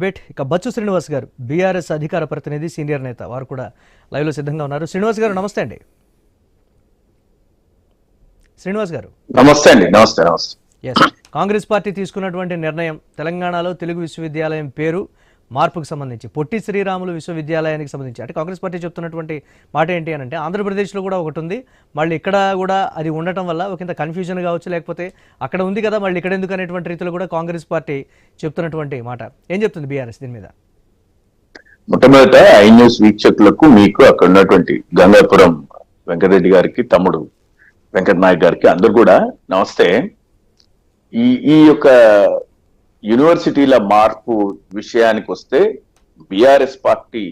Wait ఇక బచ్చు శ్రీనివాస్ గారు BRS అధికార ప్రతినిధి సీనియర్ నేత. వారు కూడా లైవ్లో సిద్ధంగా ఉన్నారు. శ్రీనివాస్ గారు నమస్తే అండి. శ్రీనివాస్ గారు. నమస్తే అండి. నమస్తే నమస్తే. ఎస్ కాంగ్రెస్ పార్టీ తీసుకున్నటువంటి నిర్ణయం తెలంగాణలో తెలుగు విశ్వవిద్యాలయం పేరు మార్పుకు సంబంధించి పొట్టి శ్రీరాములు విశ్వవిద్యాలయానికి సంబంధించి అంటే కాంగ్రెస్ పార్టీ చెప్తున్నటువంటి మాట ఏంటి అని అంటే ఆంధ్రప్రదేశ్లో కూడా ఒకటి ఉంది. మళ్ళీ ఇక్కడ కూడా అది ఉండటం వల్ల ఒక ఇంత కన్ఫ్యూజన్ కావచ్చు లేకపోతే అక్కడ ఉంది కదా మళ్ళీ ఇక్కడ ఎందుకు అనేటువంటి రీతిలో కూడా కాంగ్రెస్ పార్టీ చెప్తున్నటువంటి మాట. ఏం చెప్తుంది బీఆర్ఎస్ దీని మీద? మొట్టమొదట ఐ న్యూస్ వీక్షకులకు మీకు అక్కడ ఉన్నటువంటి గంగాపురం వెంకటరెడ్డి గారికి తమ్ముడు వెంకట నాయక్ గారికి అందరు కూడా నమస్తే. ఈ ఈ యొక్క యూనివర్సిటీల మార్పు విషయానికి వస్తే బీఆర్ఎస్ పార్టీ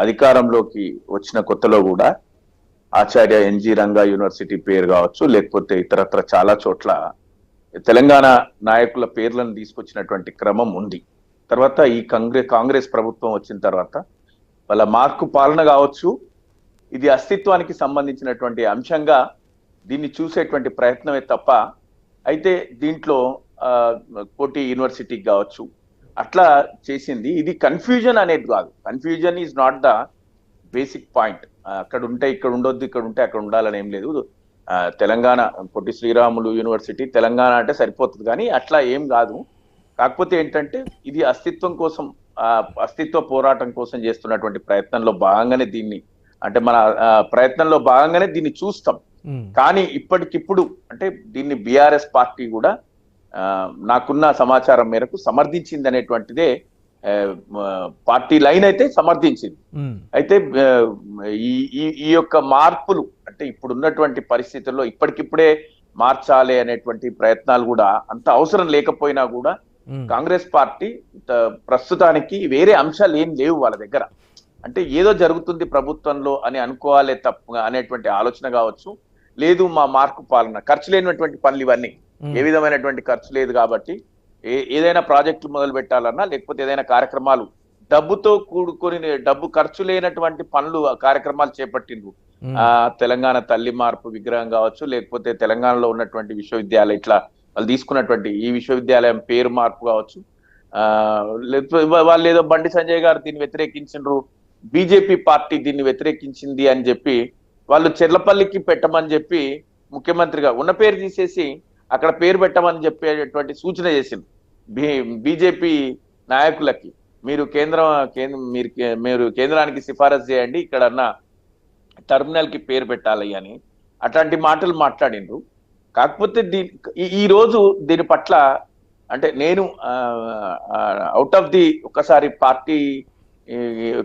అధికారంలోకి వచ్చిన కొత్తలో కూడా ఆచార్య ఎన్జి రంగా యూనివర్సిటీ పేరు కావచ్చు లేకపోతే ఇతరత్ర చాలా చోట్ల తెలంగాణ నాయకుల పేర్లను తీసుకొచ్చినటువంటి క్రమం ఉంది. తర్వాత ఈ కాంగ్రెస్ కాంగ్రెస్ ప్రభుత్వం వచ్చిన తర్వాత వాళ్ళ మార్కు పాలన కావచ్చు ఇది అస్తిత్వానికి సంబంధించినటువంటి అంశంగా దీన్ని చూసేటువంటి ప్రయత్నమే తప్ప అయితే దీంట్లో కోటి యూనివర్సిటీకి కావచ్చు. అట్లా చేసింది. ఇది కన్ఫ్యూజన్ అనేది కాదు. Confusion is not the basic point అక్కడ ఉంటే ఇక్కడ ఉండొద్దు ఇక్కడ ఉంటే అక్కడ ఉండాలని ఏం లేదు. తెలంగాణ పొట్టి శ్రీరాములు యూనివర్సిటీ తెలంగాణ అంటే సరిపోతుంది కానీ అట్లా ఏం కాదు. కాకపోతే ఏంటంటే ఇది అస్తిత్వం కోసం అస్తిత్వ పోరాటం కోసం చేస్తున్నటువంటి ప్రయత్నంలో భాగంగానే దీన్ని అంటే మన ప్రయత్నంలో భాగంగానే దీన్ని చూస్తాం. కానీ ఇప్పటికిప్పుడు అంటే దీన్ని బిఆర్ఎస్ పార్టీ కూడా నాకున్న సమాచారం మేరకు సమర్థించింది అనేటువంటిదే పార్టీ లైన్ అయితే సమర్థించింది. అయితే ఈ ఈ- యొక్క మార్పులు అంటే ఇప్పుడు ఉన్నటువంటి పరిస్థితుల్లో ఇప్పటికిప్పుడే మార్చాలి అనేటువంటి ప్రయత్నాలు కూడా అంత అవసరం లేకపోయినా కూడా కాంగ్రెస్ పార్టీ ప్రస్తుతానికి వేరే అంశాలు ఏం లేవు వాళ్ళ దగ్గర. అంటే ఏదో జరుగుతుంది ప్రభుత్వంలో అని అనుకోవాలి తప్ప అనేటువంటి ఆలోచన కావచ్చు లేదు మా మార్కు పాలన ఖర్చు లేనటువంటి పనులు ఇవన్నీ. ఏ విధమైనటువంటి ఖర్చు లేదు కాబట్టి ఏ ఏదైనా ప్రాజెక్టులు మొదలు పెట్టాలన్నా లేకపోతే ఏదైనా కార్యక్రమాలు డబ్బుతో కూడుకొని డబ్బు ఖర్చు లేనటువంటి పనులు కార్యక్రమాలు చేపట్టిండ్రు. ఆ తెలంగాణ తల్లి మార్పు విగ్రహం కావచ్చు లేకపోతే తెలంగాణలో ఉన్నటువంటి విశ్వవిద్యాలయం ఇట్లా వాళ్ళు తీసుకున్నటువంటి ఈ విశ్వవిద్యాలయం పేరు మార్పు కావచ్చు. ఆ లేకపోతే వాళ్ళు ఏదో బండి సంజయ్ గారు దీన్ని వ్యతిరేకించిండ్రు బీజేపీ పార్టీ దీన్ని వ్యతిరేకించింది అని చెప్పి వాళ్ళు చెర్లపల్లికి పెట్టమని చెప్పి ముఖ్యమంత్రిగా ఉన్న పేరు తీసేసి అక్కడ పేరు పెట్టమని చెప్పేటువంటి సూచన చేసింది. బీజేపీ నాయకులకి. మీరు కేంద్రం కేంద్ర మీరు మీరు కేంద్రానికి సిఫారసు చేయండి ఇక్కడన్నా టర్మినల్కి పేరు పెట్టాలి అని అట్లాంటి మాటలు మాట్లాడిండ్రు. కాకపోతే దీ ఈ- రోజు దీని పట్ల అంటే నేను అవుట్ ఆఫ్ ది ఒకసారి పార్టీ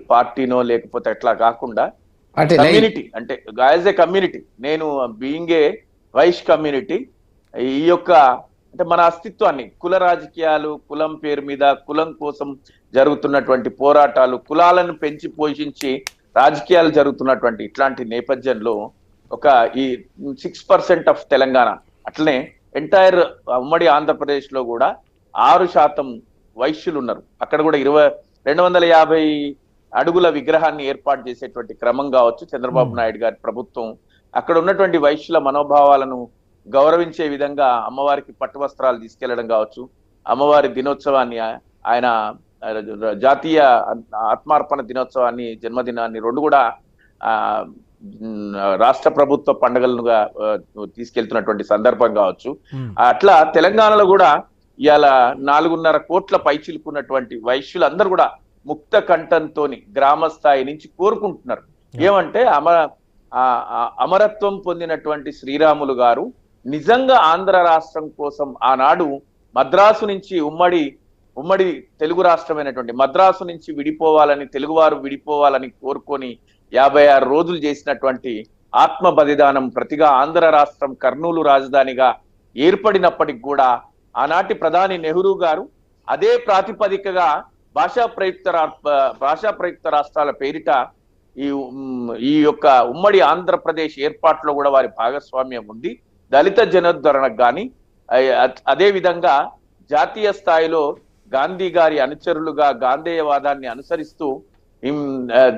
పార్టీనో లేకపోతే అట్లా కాకుండా కమ్యూనిటీ అంటే యాజ్ ఏ కమ్యూనిటీ నేను బీయింగ్ ఏ వైష్ కమ్యూనిటీ ఈ యొక్క అంటే మన అస్తిత్వాన్ని కుల రాజకీయాలు కులం పేరు మీద కులం కోసం జరుగుతున్నటువంటి పోరాటాలు కులాలను పెంచి పోషించి రాజకీయాలు జరుగుతున్నటువంటి ఇట్లాంటి నేపథ్యంలో ఒక ఈ సిక్స్ పర్సెంట్ ఆఫ్ తెలంగాణ అట్లనే ఎంటైర్ ఉమ్మడి ఆంధ్రప్రదేశ్లో కూడా ఆరు శాతం వైశ్యులు ఉన్నారు. అక్కడ కూడా ఇరవై రెండు వందల యాభై అడుగుల విగ్రహాన్ని ఏర్పాటు చేసేటువంటి క్రమం కావచ్చు. చంద్రబాబు. నాయుడు గారి ప్రభుత్వం. అక్కడ ఉన్నటువంటి వైశ్యుల మనోభావాలను గౌరవించే విధంగా అమ్మవారికి పట్టు వస్త్రాలు తీసుకెళ్ళడం కావచ్చు. అమ్మవారి దినోత్సవాన్ని ఆయన జాతీయ ఆత్మార్పణ దినోత్సవాన్ని జన్మదినాన్ని రెండు కూడా రాష్ట్ర ప్రభుత్వ పండుగలుగా తీసుకెళ్తున్నటువంటి సందర్భం కావచ్చు. అట్లా తెలంగాణలో కూడా ఇవాళ నాలుగున్నర కోట్ల పైచిలుకున్నటువంటి వైశ్యులందరూ కూడా ముక్త కంఠంతోని గ్రామ స్థాయి నుంచి కోరుకుంటున్నారు. ఏమంటే అమర అమరత్వం పొందినటువంటి శ్రీరాములు గారు నిజంగా ఆంధ్ర రాష్ట్రం కోసం ఆనాడు మద్రాసు నుంచి ఉమ్మడి ఉమ్మడి తెలుగు రాష్ట్రమైనటువంటి మద్రాసు నుంచి విడిపోవాలని తెలుగువారు విడిపోవాలని కోరుకొని యాభై ఆరు రోజులు చేసినటువంటి ఆత్మ బలిదానం ప్రతిగా ఆంధ్ర రాష్ట్రం కర్నూలు రాజధానిగా ఏర్పడినప్పటికి కూడా ఆనాటి ప్రధాని నెహ్రూ గారు అదే ప్రాతిపదికగా భాషా ప్రయుక్త రా- భాషా ప్రయుక్త రాష్ట్రాల పేరిట ఈ ఈ యొక్క ఉమ్మడి ఆంధ్రప్రదేశ్ ఏర్పాటులో కూడా వారి భాగస్వామ్యం ఉంది. దళిత జనోద్ధరణకు కానీ అదే విధంగా జాతీయ స్థాయిలో గాంధీ గారి అనుచరులుగా గాంధేయవాదాన్ని అనుసరిస్తూ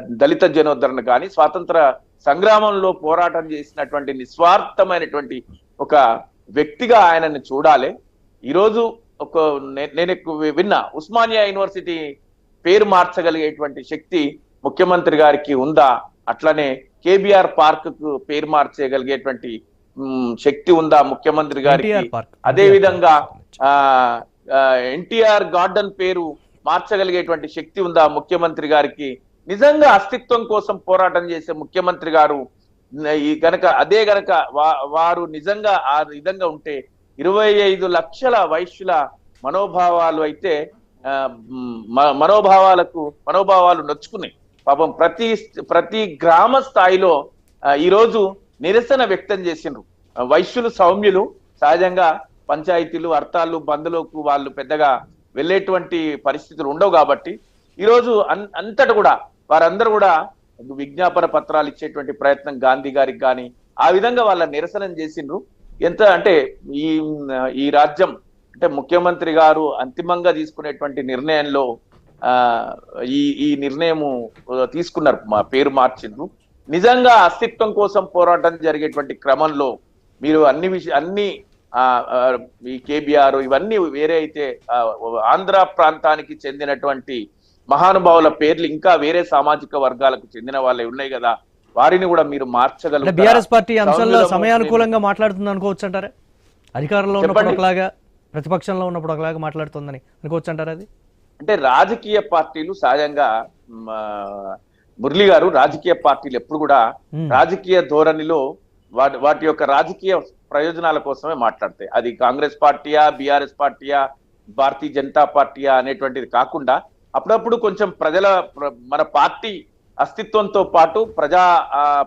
దళిత జనోద్ధరణ కానీ స్వాతంత్ర సంగ్రామంలో పోరాటం చేసినటువంటి నిస్వార్థమైనటువంటి ఒక వ్యక్తిగా ఆయనను చూడాలి. ఈరోజు ఒక నే- నేను విన్నా ఉస్మానియా యూనివర్సిటీ పేరు మార్చగలిగేటువంటి శక్తి ముఖ్యమంత్రి గారికి ఉందా? అట్లనే కేబిఆర్ పార్క్కు పేరు మార్చగలిగేటువంటి శక్తి ఉందా ముఖ్యమంత్రి గారికి? అదే విధంగా ఆ ఎన్టీఆర్ గార్డెన్ పేరు మార్చగలిగేటువంటి శక్తి ఉందా ముఖ్యమంత్రి గారికి? నిజంగా అస్తిత్వం కోసం పోరాటం చేసే ముఖ్యమంత్రి గారు ఈ గనక అదే గనక వారు నిజంగా ఆ విధంగా ఉంటే ఇరవై ఐదు లక్షల వైశ్యుల మనోభావాలు అయితే మనోభావాలకు మనోభావాలు నొచ్చుకున్నాయి. పాపం ప్రతి ప్రతి గ్రామ స్థాయిలో ఈరోజు నిరసన వ్యక్తం చేసిండ్రు. వైశ్యులు సౌమ్యులు సహజంగా పంచాయతీలు అర్థాలు బంధులకు వాళ్ళు పెద్దగా వెళ్ళేటువంటి పరిస్థితులు ఉండవు కాబట్టి ఈరోజు అన్- అంతట కూడా వారందరూ కూడా విజ్ఞాపన పత్రాలు ఇచ్చేటువంటి ప్రయత్నం గాంధీ గారికి కానీ ఆ విధంగా వాళ్ళ నిరసనం చేసిండ్రు. ఎంత అంటే ఈ ఈ రాజ్యం అంటే ముఖ్యమంత్రి గారు అంతిమంగా తీసుకునేటువంటి నిర్ణయంలో ఈ ఈ నిర్ణయము తీసుకున్నారు. మా పేరు మార్చిండ్రు. నిజంగా అస్తిత్వం కోసం పోరాటం జరిగేటువంటి క్రమంలో మీరు అన్ని విషయ అన్ని ఈ కేబిఆర్ ఇవన్నీ వేరే అయితే ఆంధ్ర ప్రాంతానికి చెందినటువంటి మహానుభావుల పేర్లు ఇంకా వేరే సామాజిక వర్గాలకు చెందిన వాళ్ళే ఉన్నాయి కదా. వారిని కూడా మీరు అంటే మార్చగలుగుతారా? బీఆర్ఎస్ పార్టీ అంశంలో సమయానుకూలంగా మాట్లాడుతుంది అనుకోవచ్చు అంటారా అధికారంలో ఉన్నప్పుడు. ఒకలాగా ప్రతిపక్షంలో ఉన్నప్పుడు ఒకలాగా మాట్లాడుతుందని అనుకోవచ్చు అంటారా అది? అంటే రాజకీయ పార్టీలు సహజంగా మురళి గారు రాజకీయ పార్టీలు ఎప్పుడు కూడా. రాజకీయ ధోరణిలో వాటి వాటి యొక్క రాజకీయ ప్రయోజనాల కోసమే మాట్లాడతాయి. అది కాంగ్రెస్ పార్టీయా బీఆర్ఎస్ పార్టీయా భారతీయ జనతా పార్టీయా అనేటువంటిది కాకుండా అప్పుడప్పుడు కొంచెం ప్రజల ప్ర- మన పార్టీ అస్తిత్వంతో పాటు ప్రజా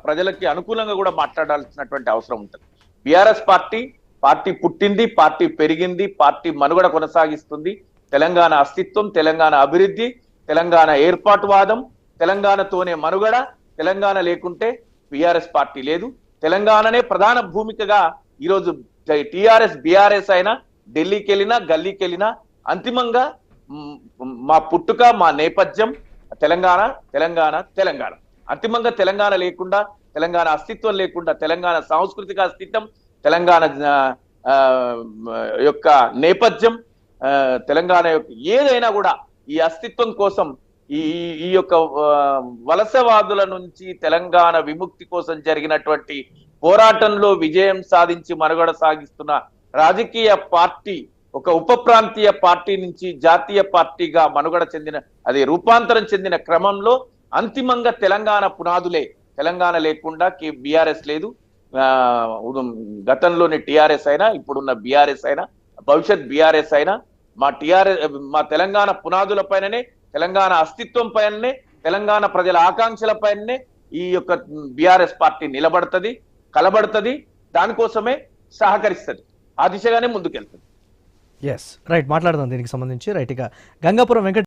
ప్రజలకి అనుకూలంగా కూడా మాట్లాడాల్సినటువంటి అవసరం ఉంటుంది. బీఆర్ఎస్ పార్టీ పార్టీ పుట్టింది పార్టీ పెరిగింది పార్టీ మనుగడ కొనసాగిస్తుంది. తెలంగాణ అస్తిత్వం తెలంగాణ అభివృద్ధి తెలంగాణ ఏర్పాటువాదం తెలంగాణతోనే మనుగడ తెలంగాణ లేకుంటే బీఆర్ఎస్ పార్టీ లేదు. తెలంగాణనే ప్రధాన భూమికగా ఈరోజు టిఆర్ఎస్ బీఆర్ఎస్ అయినా ఢిల్లీకి వెళ్ళినా గల్లీకి వెళ్ళినా అంతిమంగా మా పుట్టుక మా నేపథ్యం తెలంగాణ తెలంగాణ తెలంగాణ. అంతిమంగా తెలంగాణ లేకుండా తెలంగాణ అస్తిత్వం లేకుండా తెలంగాణ సాంస్కృతిక అస్తిత్వం తెలంగాణ యొక్క నేపథ్యం తెలంగాణ యొక్క ఏదైనా కూడా ఈ అస్తిత్వం కోసం ఈ ఈ- యొక్క వలసవాదుల నుంచి తెలంగాణ విముక్తి కోసం జరిగినటువంటి పోరాటంలో విజయం సాధించి మనుగడ సాగిస్తున్న రాజకీయ పార్టీ ఒక ఉప ప్రాంతీయ పార్టీ నుంచి జాతీయ పార్టీగా మనుగడ చెందిన అది రూపాంతరం చెందిన క్రమంలో అంతిమంగా తెలంగాణ పునాదులే. తెలంగాణ లేకుండా బీఆర్ఎస్ లేదు. ఆ, గతంలోని టిఆర్ఎస్ అయినా ఇప్పుడున్న బీఆర్ఎస్ అయినా భవిష్యత్ బీఆర్ఎస్ అయినా మా టిఆర్ఎస్ మా తెలంగాణ పునాదుల పైననే తెలంగాణ అస్తిత్వం పైననే తెలంగాణ ప్రజల ఆకాంక్షల పైననే ఈ యొక్క బీఆర్ఎస్ పార్టీ నిలబడుతుంది కలబడుతుంది దానికోసమే సహకరిస్తుంది. ఆ దిశగానే ముందుకెళ్తుంది. ఎస్ రైట్ మాట్లాడదాం దీనికి సంబంధించి. రైట్ ఇక గంగాపురం వెంకట